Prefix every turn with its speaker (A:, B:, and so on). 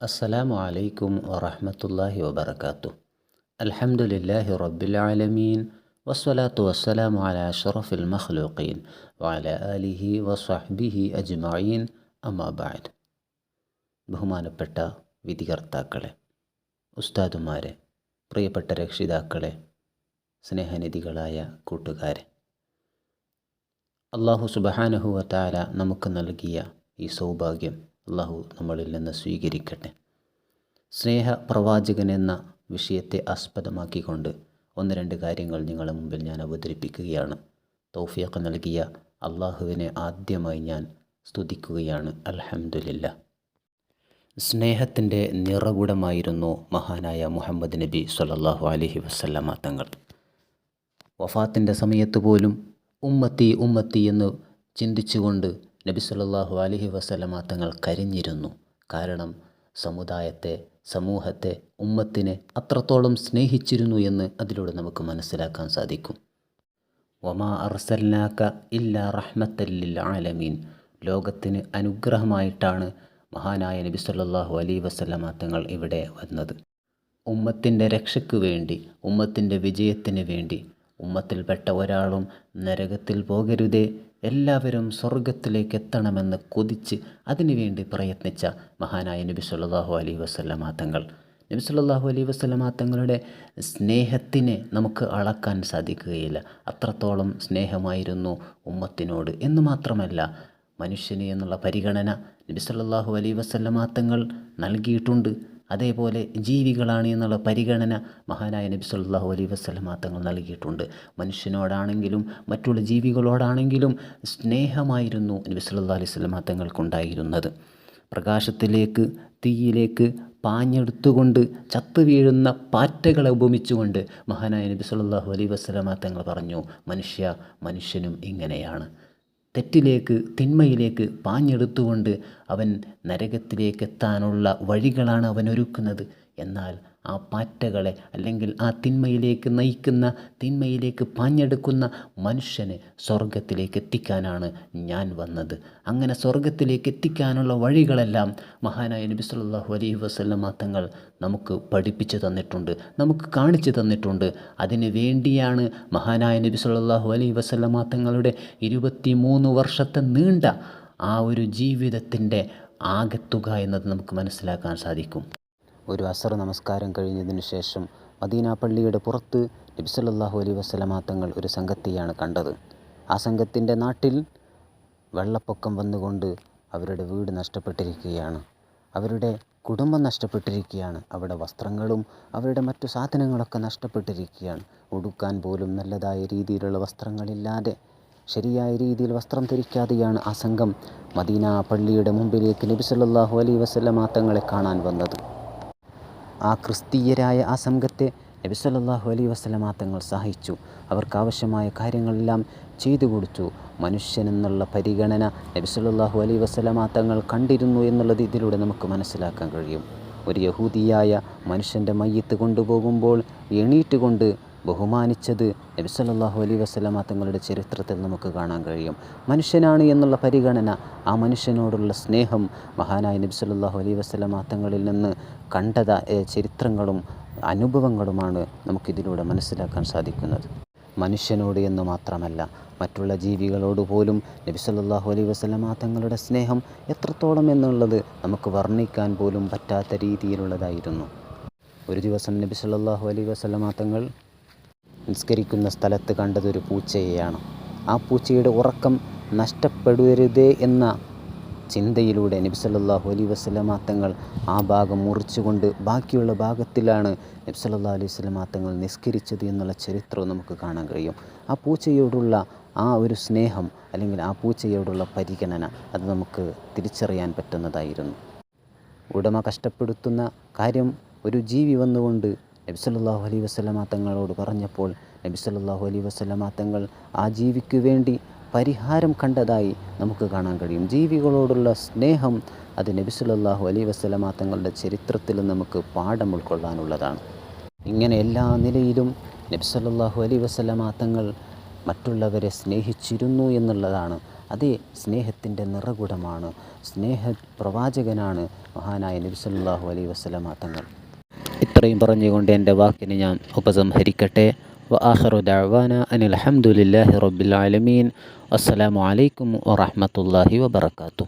A: അസ്സലാമു അലൈക്കും വറഹമത്തല്ലാഹി വബർക്കാത്തു അൽഹംദുലില്ലാഹി റബ്ബിൽ ആലമീൻ. വസ്സലാത്തു വസ്സലാമു അല അഷറഫിൽ മഖ്ലൂഖീൻ. വഅല ആലിഹി വസ്വഹ്ബിഹി അജ്മഈൻ. അമ്മാബാദ് ബഹുമാനപ്പെട്ട വിധികർത്താക്കളെ ഉസ്താദുമാരെ പ്രിയപ്പെട്ട രക്ഷിതാക്കളെ സ്നേഹനിധികളായ കൂട്ടുകാരെ. അള്ളാഹു സുബഹാനഹുവ താര നമുക്ക് നൽകിയ ഈ സൗഭാഗ്യം അള്ളാഹു നമ്മളിൽ നിന്ന് സ്വീകരിക്കട്ടെ. സ്നേഹ പ്രവാചകൻ എന്ന വിഷയത്തെ ആസ്പദമാക്കിക്കൊണ്ട് ഒന്ന് രണ്ട് കാര്യങ്ങൾ നിങ്ങളുടെ മുമ്പിൽ ഞാൻ അവതരിപ്പിക്കുകയാണ്. തൗഫീഖ് നൽകിയ അള്ളാഹുവിനെ ആദ്യമായി ഞാൻ സ്തുതിക്കുകയാണ്. അലഹമുല്ല സ്നേഹത്തിന്റെ നിറകുടമായിരുന്നു മഹാനായ മുഹമ്മദ് നബി സല്ലാഹു അലഹി വസല്ലമ തങ്ങൾ. വഫാത്തിന്റെ സമയത്ത് പോലും ഉമ്മത്തി ഉമ്മത്തി എന്ന് ചിന്തിച്ചുകൊണ്ട് നബി സല്ലല്ലാഹു അലൈഹി വസല്ലമ തങ്ങൾ കരിഞ്ഞിരുന്നു. കാരണം സമുദായത്തെ സമൂഹത്തെ ഉമ്മത്തിനെ അത്രത്തോളം സ്നേഹിച്ചിരുന്നു എന്ന് അതിലൂടെ നമുക്ക് മനസ്സിലാക്കാൻ സാധിക്കും. ഒമാ അർസൽനാക്ക ഇല്ല റഹ്മത്തല്ലിൽ ആലമീൻ. ലോകത്തിന് അനുഗ്രഹമായിട്ടാണ് മഹാനായ നബി സല്ലല്ലാഹു അലൈഹി വസല്ലമ തങ്ങൾ ഇവിടെ വന്നത്. ഉമ്മത്തിന്റെ രക്ഷയ്ക്ക് വേണ്ടി ഉമ്മത്തിന്റെ വിജയത്തിന് വേണ്ടി ഉമ്മത്തിൽപ്പെട്ട ഒരാളും നരകത്തിൽ പോകരുതേ എല്ലാവരും സ്വർഗത്തിലേക്ക് എത്തണമെന്ന് കൊതിച്ച് അതിനുവേണ്ടി പ്രയത്നിച്ച മഹാനായ നബി സല്ലാഹു അലൈ വസല്ലമ തങ്ങൾ. നബി സല്ലാഹു അലൈ വസല്ലമ തങ്ങളുടെ സ്നേഹത്തിനെ നമുക്ക് അളക്കാൻ സാധിക്കുകയില്ല. അത്രത്തോളം സ്നേഹമായിരുന്നു ഉമ്മത്തിനോട്. എന്ന് മാത്രമല്ല മനുഷ്യന് എന്നുള്ള പരിഗണന നബി സല്ലല്ലാഹു അലൈഹി വസല്ലമ തങ്ങൾ നൽകിയിട്ടുണ്ട്. അതേപോലെ ജീവികളാണ് എന്നുള്ള പരിഗണന മഹാനായ നബി സല്ലാഹു അലൈ വസല്ലമ തങ്ങൾ നൽകിയിട്ടുണ്ട്. മനുഷ്യനോടാണെങ്കിലും മറ്റുള്ള ജീവികളോടാണെങ്കിലും സ്നേഹമായിരുന്നു നബി സല്ലാ അലൈഹി വസല്ലമ തങ്ങൾക്കുണ്ടായിരുന്നത്. പ്രകാശത്തിലേക്ക് തീയിലേക്ക് പാഞ്ഞെടുത്തുകൊണ്ട് ചത്തു വീഴുന്ന പാറ്റകളെ ഉപമിച്ചുകൊണ്ട് മഹാനായ നബി സല്ലാഹു അലൈ വസല്ലമ തങ്ങൾ പറഞ്ഞു മനുഷ്യ മനുഷ്യനും ഇങ്ങനെയാണ്. തെറ്റിലേക്ക് തിന്മയിലേക്ക് പാഞ്ഞെടുത്തുകൊണ്ട് അവൻ നരകത്തിലേക്ക് എത്താനുള്ള വഴികളാണ് അവൻ ഒരുക്കുന്നത് എന്നാൽ ആ പാറ്റകളെ അല്ലെങ്കിൽ ആ തിന്മയിലേക്ക് നയിക്കുന്ന തിന്മയിലേക്ക് പാഞ്ഞെടുക്കുന്ന മനുഷ്യനെ സ്വർഗത്തിലേക്ക് എത്തിക്കാനാണ് ഞാൻ വന്നത്. അങ്ങനെ സ്വർഗത്തിലേക്ക് എത്തിക്കാനുള്ള വഴികളെല്ലാം മഹാനായ നബി സല്ലല്ലാഹു അലൈഹി വസല്ലമ തങ്ങൾ നമുക്ക് പഠിപ്പിച്ചു തന്നിട്ടുണ്ട് നമുക്ക് കാണിച്ചു തന്നിട്ടുണ്ട്. അതിന് വേണ്ടിയാണ് മഹാനായ നബി സല്ലല്ലാഹു അലൈഹി വസല്ലമ തങ്ങളുടെ ഇരുപത്തി മൂന്ന് വർഷത്തെ നീണ്ട ആ ഒരു ജീവിതത്തിന്റെ ആകെത്തുക എന്നത് നമുക്ക് മനസ്സിലാക്കാൻ സാധിക്കും. ഒരു അസർ നമസ്കാരം കഴിഞ്ഞതിന് ശേഷം മദീന പള്ളിയുടെ പുറത്ത് നബി അലൈ അലൈഹി വസല്ലമ തങ്ങൾ ഒരു സംഘത്തെയാണ് കണ്ടത്. ആ സംഘത്തിന്റെ നാട്ടിൽ വെള്ളപ്പൊക്കം വന്നുകൊണ്ട് അവരുടെ വീട് നഷ്ടപ്പെട്ടിരിക്കുകയാണ്. അവരുടെ കുടുംബം നഷ്ടപ്പെട്ടിരിക്കുകയാണ്. അവരുടെ വസ്ത്രങ്ങളും അവരുടെ മറ്റു സാധനങ്ങളൊക്കെ നഷ്ടപ്പെട്ടിരിക്കുകയാണ്. ഉടുക്കാൻ പോലും നല്ലതായ രീതിയിലുള്ള വസ്ത്രങ്ങളില്ലാതെ ശരിയായ രീതിയിൽ വസ്ത്രം ധരിക്കാതെയാണ് ആ സംഘം മദീന പള്ളിയുടെ മുമ്പിലേക്ക് നബിസല്ലാഹു അലൈ അലൈഹി വസല്ലമ തങ്ങളെ കാണാൻ വന്നത്. ആ ക്രിസ്തീയരായ ആ സംഘത്തെ നബി സല്ലാഹു അലൈ വസ്ലമാ തങ്ങൾ സഹായിച്ചു. അവർക്കാവശ്യമായ കാര്യങ്ങളെല്ലാം ചെയ്തു കൊടുത്തു. മനുഷ്യനെന്നുള്ള പരിഗണന നബി സല്ലാഹു അലൈ വസ്ലമാ തങ്ങൾ കണ്ടിരുന്നു എന്നുള്ളത് ഇതിലൂടെ നമുക്ക് മനസ്സിലാക്കാൻ കഴിയും. ഒരു യഹൂദിയായ മനുഷ്യന്റെ മയ്യത്ത് കൊണ്ടുപോകുമ്പോൾ എണീറ്റ് കൊണ്ട് ബഹുമാനിച്ചത് നബി സല്ലല്ലാഹു അലൈഹി വസല്ലമ തങ്ങളുടെ ചരിത്രത്തിൽ നമുക്ക് കാണാൻ കഴിയും. മനുഷ്യനാണ് എന്നുള്ള പരിഗണന ആ മനുഷ്യനോടുള്ള സ്നേഹം മഹാനായ നബി സല്ലല്ലാഹു അലൈഹി വസല്ലമ തങ്ങളിൽ നിന്ന് കണ്ടത ചരിത്രങ്ങളും അനുഭവങ്ങളുമാണ് നമുക്കിതിലൂടെ മനസ്സിലാക്കാൻ സാധിക്കുന്നത്. മനുഷ്യനോട് എന്ന് മാത്രമല്ല മറ്റുള്ള ജീവികളോട് പോലും നബി സല്ലല്ലാഹു അലൈഹി വസല്ലമ തങ്ങളുടെ സ്നേഹം എത്രത്തോളം എന്നുള്ളത് നമുക്ക് വർണിക്കാൻ പോലും പറ്റാത്ത രീതിയിലുള്ളതായിരുന്നു. ഒരു ദിവസം നബി സല്ലല്ലാഹു അലൈഹി വസല്ലമ തങ്ങൾ നിസ്കരിക്കുന്ന സ്ഥലത്ത് കണ്ടതൊരു പൂച്ചയെയാണ്. ആ പൂച്ചയുടെ ഉറക്കം നഷ്ടപ്പെടരുതേ എന്ന ചിന്തയിലൂടെ നബി അലൈ അലൈഹി വസല്ലമ തങ്ങൾ ആ ഭാഗം മുറിച്ചുകൊണ്ട് ബാക്കിയുള്ള ഭാഗത്തിലാണ് നബി സല്ലല്ലാഹു അലൈഹി വസല്ലമ തങ്ങൾ നിസ്കരിച്ചത് എന്നുള്ള ചരിത്രവും നമുക്ക് കാണാൻ കഴിയും. ആ പൂച്ചയോടുള്ള ആ ഒരു സ്നേഹം അല്ലെങ്കിൽ ആ പൂച്ചയോടുള്ള പരിഗണന അത് നമുക്ക് തിരിച്ചറിയാൻ പറ്റുന്നതായിരുന്നു. ഉടമ കഷ്ടപ്പെടുത്തുന്ന കാര്യം ഒരു ജീവി വന്നുകൊണ്ട് നബി സല്ലല്ലാഹു അലൈഹി വസല്ലമ തങ്ങളോട് പറഞ്ഞപ്പോൾ നബി സല്ലല്ലാഹു അലൈഹി വസല്ലമ തങ്ങൾ ആ ജീവിക്ക് വേണ്ടി പരിഹാരം കണ്ടതായി നമുക്ക് കാണാൻ കഴിയും. ജീവികളോടുള്ള സ്നേഹം അത് നബി സല്ലല്ലാഹു അലൈഹി വസല്ലമ തങ്ങളുടെ ചരിത്രത്തിൽ നമുക്ക് പാഠം ഉൾക്കൊള്ളാനുള്ളതാണ്. ഇങ്ങനെ എല്ലാ നിലയിലും നബി സല്ലല്ലാഹു അലൈഹി വസല്ലമ തങ്ങൾ മറ്റുള്ളവരെ സ്നേഹിച്ചിരുന്നു എന്നുള്ളതാണ്. അതേ സ്നേഹത്തിന്റെ നിറകുടമാണ്. സ്നേഹ പ്രവാചകനാണ് മഹാനായ നബി അലൈ അലൈഹി വസല്ലമ തങ്ങൾ. ഇത്രയും പറഞ്ഞുകൊണ്ട് എൻ്റെ വാക്കിന് ഞാൻ ഉപസംഹരിക്കട്ടെ وآخر دعوانا أن الحمد لله رب العالمين السلام عليكم ورحمة الله وبركاته